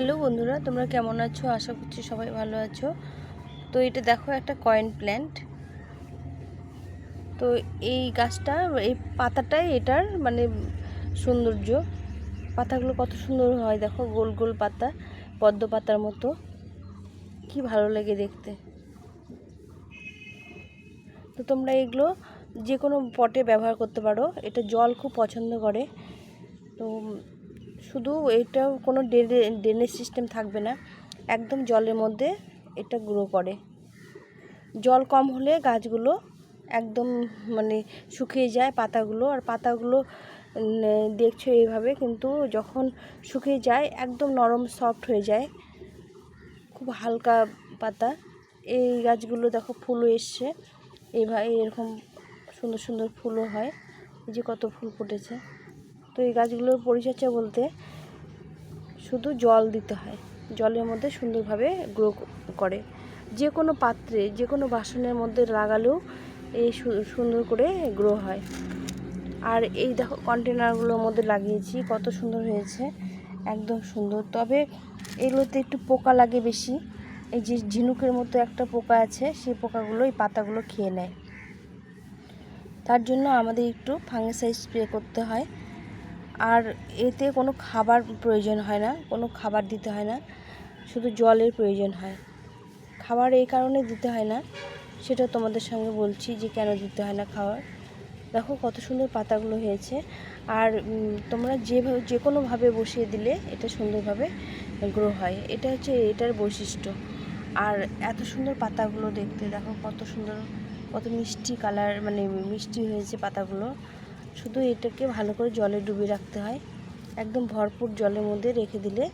Hello বন্ধুরা, তোমরা কেমন আছো? আশা করছি সবাই ভালো আছো। তো এটা দেখো একটা কয়েন প্ল্যান্ট তো এই গাছটা, এই পাতাটাই এটার মানে সৌন্দর্য। পাতাগুলো কত সুন্দর হয়, দেখো গোল গোল পাতা, পদ্ম পাতার মতো। কি ভালো লাগে দেখতে। তো তোমরা এগুলো যে কোনো পটে ব্যবহার করতে পারো। এটা জল খুব পছন্দ করে। তো শুধু এটা কোনো ড্রেনে ড্রেনেজ সিস্টেম থাকবে না, একদম জলের মধ্যে এটা গ্রো করে। জল কম হলে গাছগুলো একদম মানে শুকিয়ে যায় পাতাগুলো, আর পাতাগুলো দেখছ এইভাবে কিন্তু যখন শুকিয়ে যায় একদম নরম সফট হয়ে যায়, খুব হালকা পাতা। এই গাছগুলো দেখো ফুলও এসছে এইভাবে এরকম সুন্দর সুন্দর ফুলও হয়, এই যে কত ফুল ফুটেছে। তো এই গাছগুলোর পরিচর্যা বলতে শুধু জল দিতে হয়। জলের মধ্যে সুন্দরভাবে গ্রো করে। যে কোনো পাত্রে, যে কোনো বাসনের মধ্যে লাগালেও এই সুন্দর করে গ্রো হয়। আর এই দেখো কন্টেনারগুলোর মধ্যে লাগিয়েছি, কত সুন্দর হয়েছে। একদম সুন্দর। তবে এগুলোতে একটু পোকা লাগে বেশি। এই যে ঝিনুকের মতো একটা পোকা আছে, সেই পোকাগুলো এই পাতাগুলো খেয়ে নেয়। তার জন্য আমাদের একটু ফাঙ্গিসাইড স্প্রে করতে হয়। আর এতে কোনো খাবার প্রয়োজন হয় না, কোনো খাবার দিতে হয় না, শুধু জলের প্রয়োজন হয়। খাবার এই কারণে দিতে হয় না, সেটা তোমাদের সঙ্গে বলছি যে কেন দিতে হয় না খাবার। দেখো কত সুন্দর পাতাগুলো হয়েছে, আর তোমরা যেভাবে যে কোনোভাবে বসিয়ে দিলে এটা সুন্দরভাবে গ্রো হয়। এটা হচ্ছে এটার বৈশিষ্ট্য। আর এত সুন্দর পাতাগুলো দেখতে, দেখো কত সুন্দর, কত মিষ্টি কালার মানে মিষ্টি হয়েছে পাতাগুলো। শুধু এটাকে ভালো করে জলে ডুবিয়ে রাখতে হয়। একদম ভরপুর জলের মধ্যে রেখে দিলে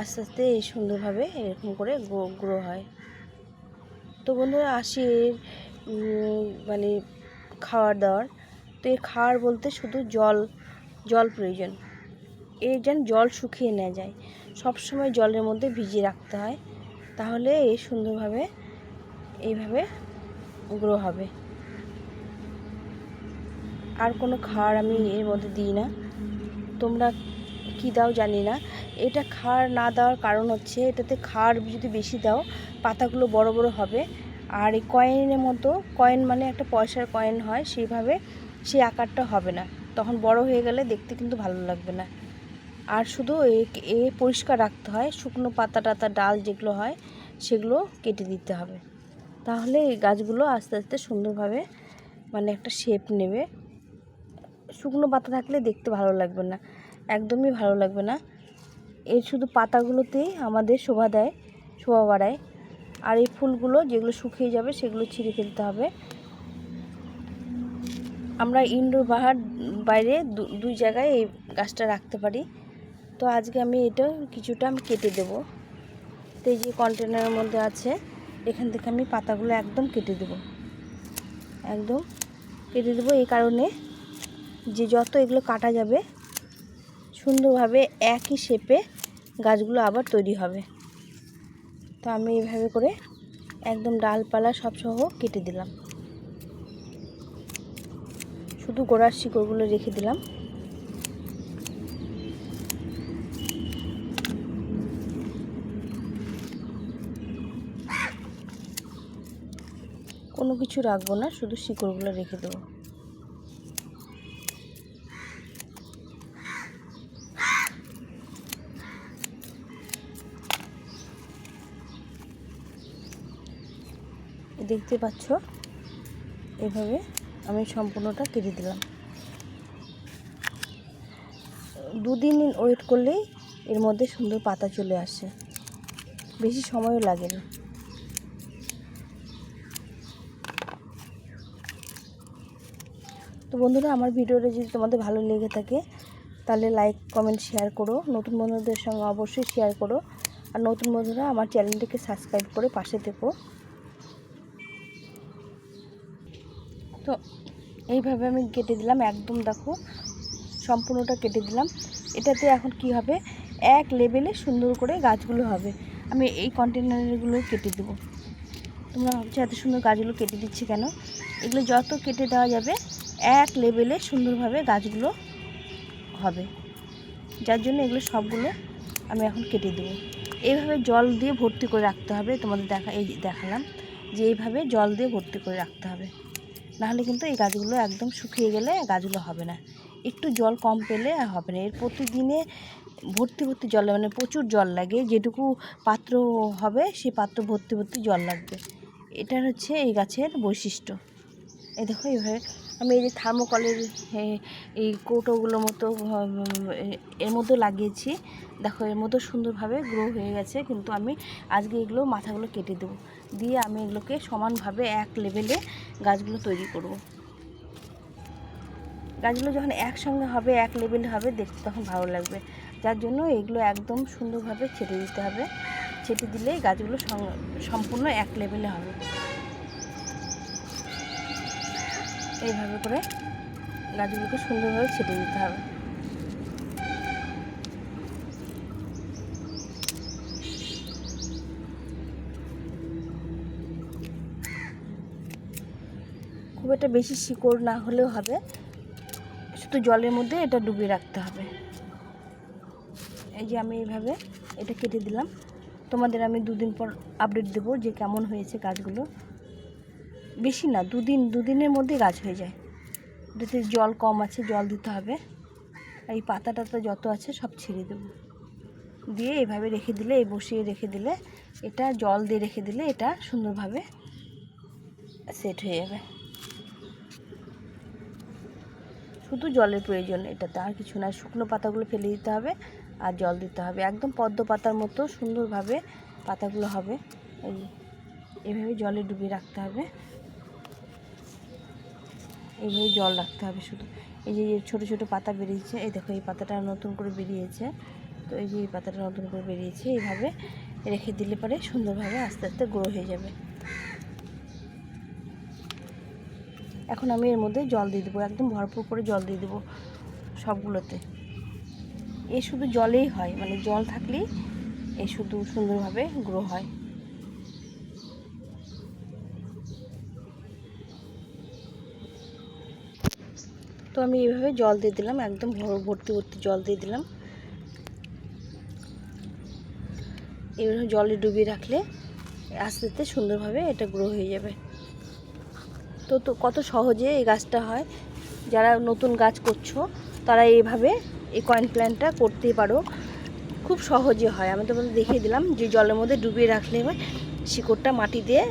আস্তে আস্তে এই সুন্দরভাবে এরকম করে গ্রো হয়। তো বন্ধুরা, আসি এর মানে খাওয়ার দাওয়ার। তো এর খাওয়ার বলতে শুধু জল জল প্রয়োজন। এর যেন জল শুকিয়ে নেওয়া যায়। সব সময় জলের মধ্যে ভিজিয়ে রাখতে হয়। তাহলে এই সুন্দরভাবে, এইভাবে গ্রো হবে। আর কোনো খাওয়ার আমি এর মধ্যে দিই না। তোমরা কি দাও জানি না। এটা খাওয়ার না দেওয়ার কারণ হচ্ছে, এটাতে খাওয়ার যদি বেশি দাও, পাতাগুলো বড় বড় হবে। আর এই কয়েনের মতো, কয়েন মানে একটা পয়সার কয়েন হয়, সেইভাবে সেই আকারটা হবে না। তখন বড় হয়ে গেলে দেখতে কিন্তু ভালো লাগবে না। আর শুধু এ এ পরিষ্কার রাখতে হয়, শুকনো পাতা টাতা, ডাল যেগুলো হয়, সেগুলো কেটে দিতে হবে। তাহলে এই গাছগুলো আস্তে আস্তে সুন্দরভাবে মানে একটা শেপ নেবে। শুকনো পাতা থাকলে দেখতে ভালো লাগবে না, একদমই ভালো লাগবে না। এর শুধু পাতাগুলোতেই আমাদের শোভা দেয়, শোভা বাড়ায়। আর এই ফুলগুলো যেগুলো শুকিয়ে যাবে সেগুলো ছিঁড়ে ফেলতে হবে। আমরা ইনডোর বাহার বাইরে দুই জায়গায় এই গাছটা রাখতে পারি। তো আজকে আমি এটা কিছুটা আমি কেটে দেবো। তো এই যে কন্টেনারের মধ্যে আছে, এখান থেকে আমি পাতাগুলো একদম কেটে দেবো। একদম কেটে দেবো এই কারণে। যে যত এগুলো কাটা যাবে, সুন্দরভাবে একই শেপে গাছগুলো আবার তৈরি হবে। তো আমি এইভাবে করে একদম ডালপালা সবসহ কেটে দিলাম। শুধু গোড়ার শিকড়গুলো রেখে দিলাম। কোনো কিছু রাখব না, শুধু শিকড়গুলো রেখে দেবো। দেখতে পাচ্ছ? এভাবে আমি সম্পূর্ণটা কেটে দিলাম। দুদিন ওয়েট করলেই এর মধ্যে সুন্দর পাতা চলে আসে। বেশি সময়ও লাগে না। তো বন্ধুরা, আমার ভিডিওটা যদি তোমাদের ভালো লেগে থাকে, তাহলে লাইক কমেন্ট শেয়ার করো। নতুন বন্ধুদের সঙ্গে অবশ্যই শেয়ার করো। আর নতুন বন্ধুরা, আমার চ্যানেলটিকে সাবস্ক্রাইব করে পাশে থেকো। তো এইভাবে আমি কেটে দিলাম, একদম দেখো সম্পূর্ণটা কেটে দিলাম। এটাতে এখন কি হবে? এক লেভেলে সুন্দর করে গাছগুলো হবে। আমি এই কন্টেনারগুলো কেটে দেবো। তোমরা ভাবছ এত সুন্দর গাছগুলো কেটে দিচ্ছি কেন? এগুলো যত কেটে দেওয়া যাবে, এক লেভেলে সুন্দরভাবে গাছগুলো হবে। যার জন্য এগুলো সবগুলো আমি এখন কেটে দেবো। এইভাবে জল দিয়ে ভর্তি করে রাখতে হবে। তোমাদের দেখা, এই দেখালাম যে এইভাবে জল দিয়ে ভর্তি করে রাখতে হবে। নাহলে কিন্তু এই গাছগুলো একদম শুকিয়ে গেলে গাছগুলো হবে না। একটু জল কম পেলে হবে না। এর প্রতিদিনে ভর্তি ভর্তি জল মানে প্রচুর জল লাগে। যেটুকু পাত্র হবে সেই পাত্র ভর্তি ভর্তি জল লাগবে। এটা হচ্ছে এই গাছের বৈশিষ্ট্য। এই দেখো এইভাবে আমি এই যে থার্মোকলের এই কৌটোগুলোর মতো এর মধ্যে লাগিয়েছি। দেখো, এর মধ্যে সুন্দরভাবে গ্রো হয়ে গেছে, কিন্তু আমি আজকে এগুলো মাথাগুলো কেটে দেবো। দিয়ে আমি এগুলোকে সমানভাবে এক লেভেলে গাছগুলো তৈরি করব। গাছগুলো যখন একসঙ্গে হবে, এক লেভেলে হবে, দেখতে তখন ভালো লাগবে। যার জন্য এগুলো একদম সুন্দরভাবে ছেটে দিতে হবে। ছেটে দিলে গাছগুলো সম্পূর্ণ এক লেভেলে হবে। এইভাবে করে গাছগুলোকে সুন্দরভাবে ছেটে দিতে হবে। খুব একটা বেশি শিকড় না হলেও হবে, শুধু জলের মধ্যে এটা ডুবিয়ে রাখতে হবে। এই যে আমি এইভাবে এটা কেটে দিলাম। তোমাদের আমি দুদিন পর আপডেট দেবো যে কেমন হয়েছে গাছগুলো। বেশি না, দুদিন, দুদিনের মধ্যে গাছ হয়ে যায়। এটাতে জল কম আছে, জল দিতে হবে। আর এই পাতা টাতা যত আছে সব ছেড়ে দেবো। দিয়ে এভাবে রেখে দিলে, এই বসিয়ে রেখে দিলে, এটা জল দিয়ে রেখে দিলে এটা সুন্দরভাবে সেট হয়ে যাবে। শুধু জলের প্রয়োজন এটাতে, আর কিছু না। শুকনো পাতাগুলো ফেলে দিতে হবে আর জল দিতে হবে। একদম পদ্ম পাতার মতো সুন্দরভাবে পাতাগুলো হবে। এই, এভাবে জলে ডুবিয়ে রাখতে হবে। এইভাবে জল রাখতে হবে শুধু। এই যে ছোটো ছোটো পাতা বেরিয়েছে, এই দেখো, এই পাতাটা নতুন করে বেরিয়েছে। তো এই যে, এই পাতাটা নতুন করে বেরিয়েছে, এইভাবে রেখে দিলে পরে সুন্দরভাবে আস্তে আস্তে গ্রো হয়ে যাবে। এখন আমি এর মধ্যে জল দিয়ে দেবো, একদম ভরপুর করে জল দিয়ে দেবো সবগুলোতে। এ শুধু জলেই হয় মানে জল থাকলেই এ শুধু সুন্দরভাবে গ্রো হয়। তো আমি এইভাবে জল দিয়ে দিলাম, একদম ভর্তি ভর্তি জল দিয়ে দিলাম। এইভাবে জলে ডুবিয়ে রাখলে আস্তে আস্তে সুন্দরভাবে এটা গ্রো হয়ে যাবে। তো তো কত সহজে এই গাছটা হয়। যারা নতুন গাছ করছ, তারা এইভাবে এই কয়েন প্ল্যান্টটা করতেই পারো। খুব সহজে হয়। আমি তোমাদের দেখিয়ে দিলাম যে জলের মধ্যে ডুবিয়ে রাখলে শিকড়টা মাটি দিয়ে,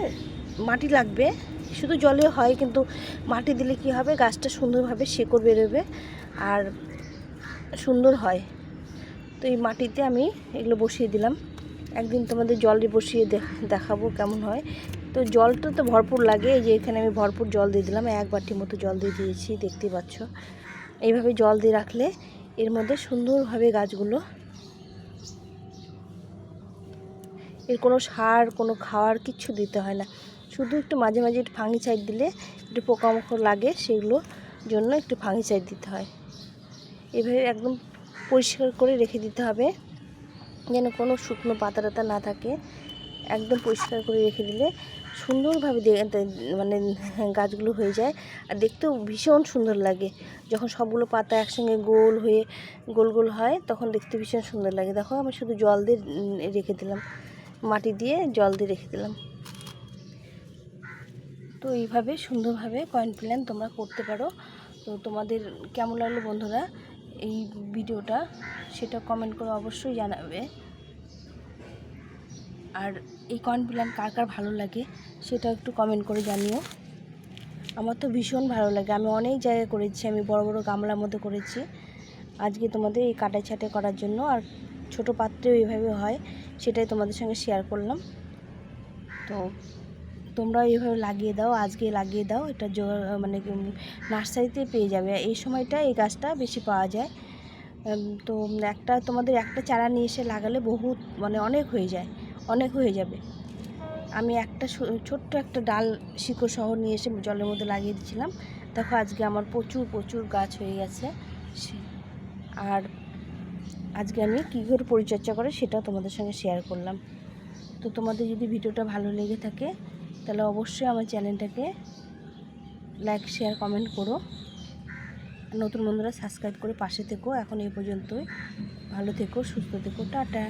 মাটি লাগবে। শুধু জলে হয়, কিন্তু মাটি দিলে কি হবে? গাছটা সুন্দরভাবে শিকড় বেরোবে আর সুন্দর হয়। তো এই মাটিতে আমি এগুলো বসিয়ে দিলাম। একদিন তোমাদের জলে বসিয়ে দেখ- দেখাবো কেমন হয়। তো জলটা তো ভরপুর লাগে, এই যে এখানে আমি ভরপুর জল দিয়ে দিলাম, এক বাটির মতো জল দিয়ে দিয়েছি, দেখতে পাচ্ছ। এইভাবে জল দিয়ে রাখলে এর মধ্যে সুন্দরভাবে গাছগুলো এর কোনো সার, কোনো খাওয়ার কিচ্ছু দিতে হয় না। শুধু একটু মাঝে মাঝে একটু ফাঙ্গিসাইড দিলে একটু পোকামাকড় লাগে সেগুলো জন্য একটু ফাঙ্গিসাইড দিতে হয়। এভাবে একদম পরিষ্কার করে রেখে দিতে হবে। যেন কোনো শুকনো পাতা টাতা না থাকে। একদম পরিষ্কার করে রেখে দিলে সুন্দরভাবে মানে গাছগুলো হয়ে যায়। আর দেখতেও ভীষণ সুন্দর লাগে। যখন সবগুলো পাতা একসঙ্গে গোল হয়ে, গোল গোল হয়, তখন দেখতে ভীষণ সুন্দর লাগে। দেখো, আমি শুধু জল দিয়ে রেখে দিলাম। মাটি দিয়ে জল দিয়ে রেখে দিলাম। তো এইভাবে সুন্দরভাবে কয়েন প্ল্যান তোমরা করতে পারো। তো তোমাদের কেমন লাগল বন্ধুরা এই ভিডিওটা? সেটা কমেন্ট করে অবশ্যই জানাবে। আর এই কয়েন প্ল্যান কার কার ভালো লাগে সেটা একটু কমেন্ট করে জানিও। আমার তো ভীষণ ভালো লাগে। আমি অনেক জায়গায় করেছি। আমি বড় বড় গামলার মধ্যে করেছি। আজকে তোমাদের এই কাটাই ছাটে করার জন্য। আর ছোট পাত্রেও এইভাবে হয়, সেটাই তোমাদের সঙ্গে শেয়ার করলাম। তো তোমরাও এইভাবে লাগিয়ে দাও, আজকে লাগিয়ে দাও, এটা মানে নার্সারিতে পেয়ে যাবে। এই সময়টা এই গাছটা বেশি পাওয়া যায়। তো একটা, তোমাদের একটা চারা নিয়ে এসে লাগালে বহুত মানে অনেক হয়ে যায়, অনেক হয়ে যাবে। আমি একটা ছোট্ট একটা ডাল শিকড় সহ নিয়ে এসে জলের মধ্যে লাগিয়ে দিয়েছিলাম। দেখো আজকে আমার প্রচুর প্রচুর গাছ হয়ে গেছে। আর আজকে আমি কী করে পরিচর্যা করে সেটা তোমাদের সঙ্গে শেয়ার করলাম। তো তোমাদের যদি ভিডিওটা ভালো লেগে থাকে তাহলে অবশ্যই আমার চ্যানেলটাকে লাইক, শেয়ার, কমেন্ট করো। নতুন বন্ধুরা সাবস্ক্রাইব করে পাশে থেকো। এখন এই পর্যন্তই। ভালো থেকো, সুস্থ থেকো। টাটা।